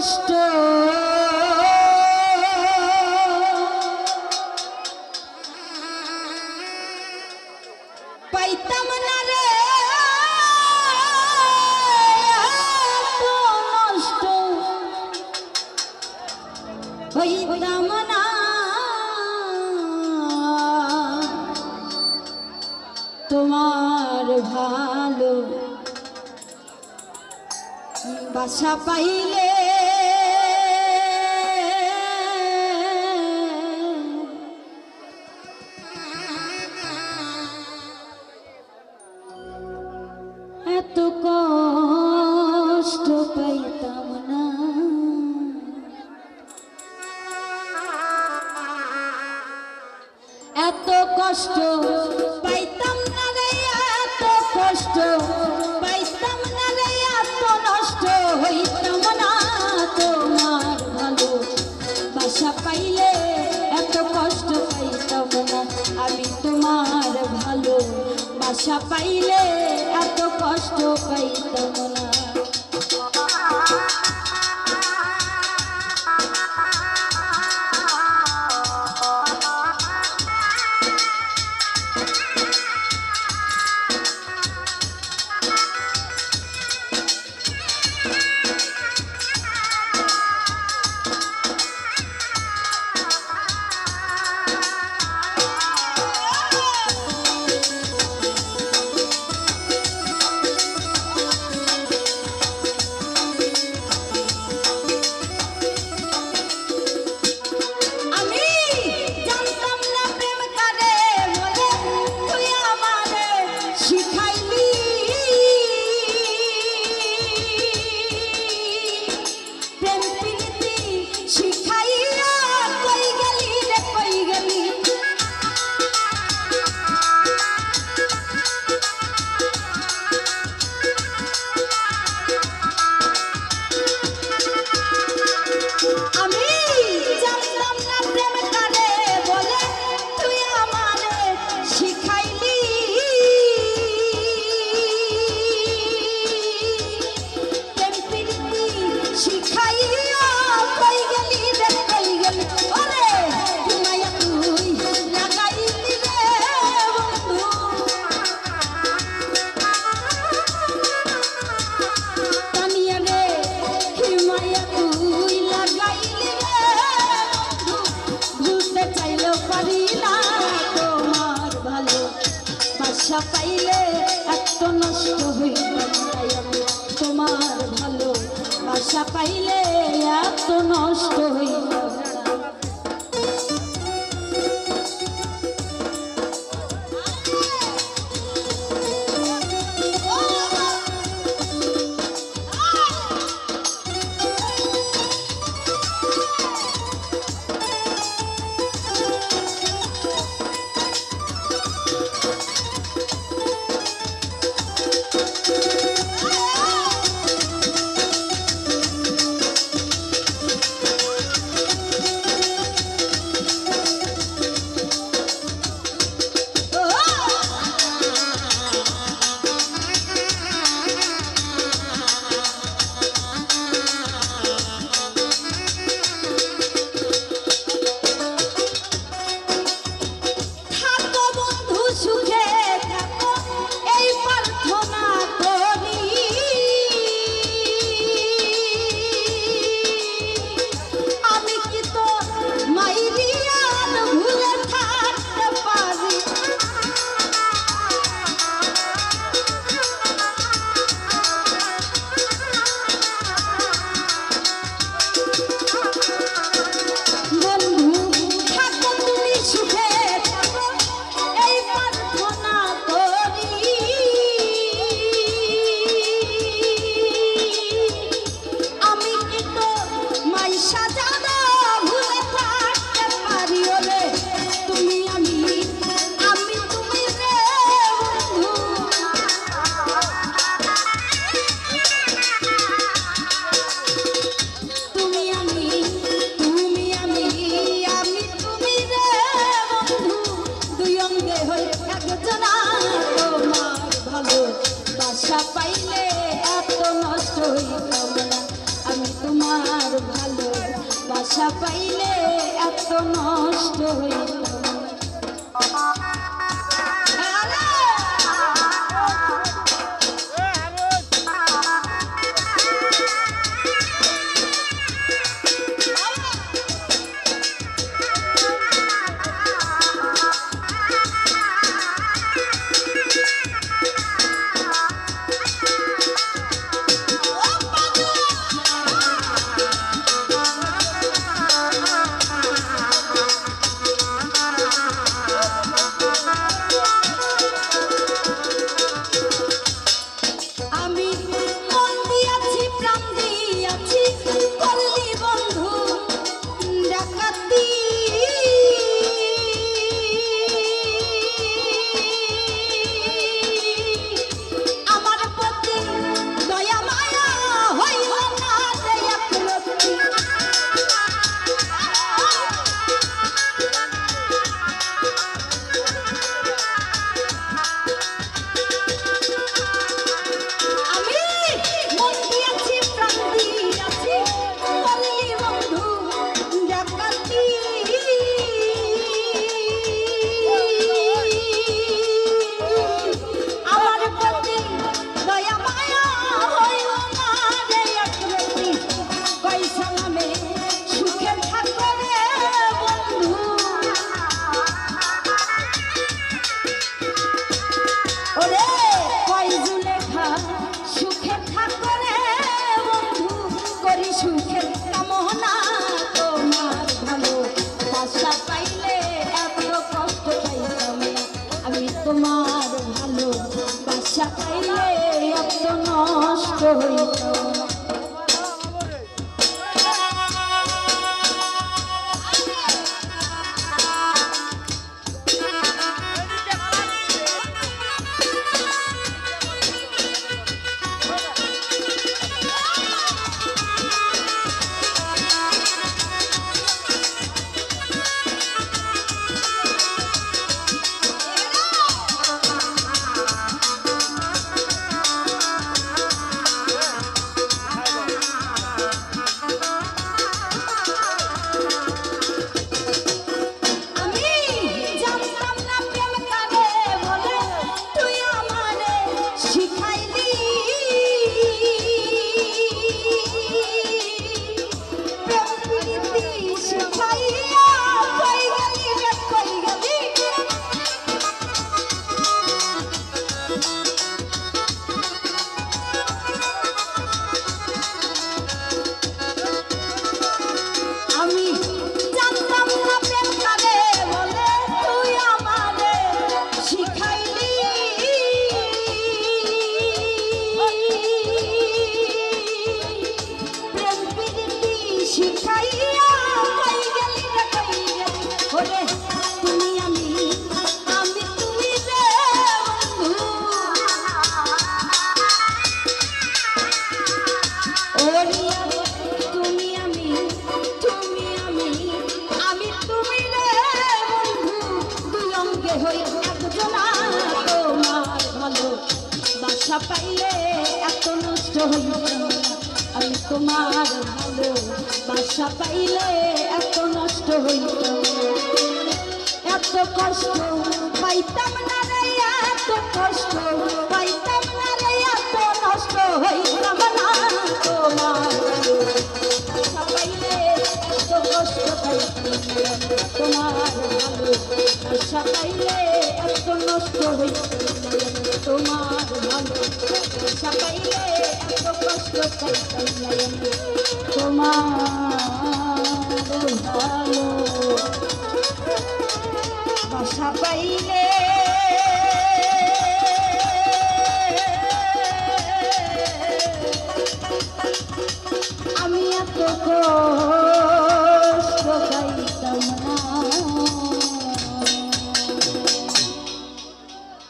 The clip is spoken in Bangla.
কষ্ট। পাইতাম না রে। না। তোমার ভালো বাসা পাইলে Oh. আশা পাইলে এত নষ্ট হইল তোমার ভালো আশা পাইলে এত নষ্ট হইল 小佳。আশা পাইলে এত নষ্ট হয়ে 党的要听。নষ্ট হইত তোমার ভালো বাসা পাইলে এত নষ্ট হইত এত কষ্ট পাইতাম না রে, এত কষ্ট পাইতাম না রে, এত নষ্ট হইতাম না তোমার বাসা পাইলে এত কষ্ট ভালো বাসা এত নষ্ট হইত তোমার ভালো বাসা তোমার ভালো বাসা পাইলে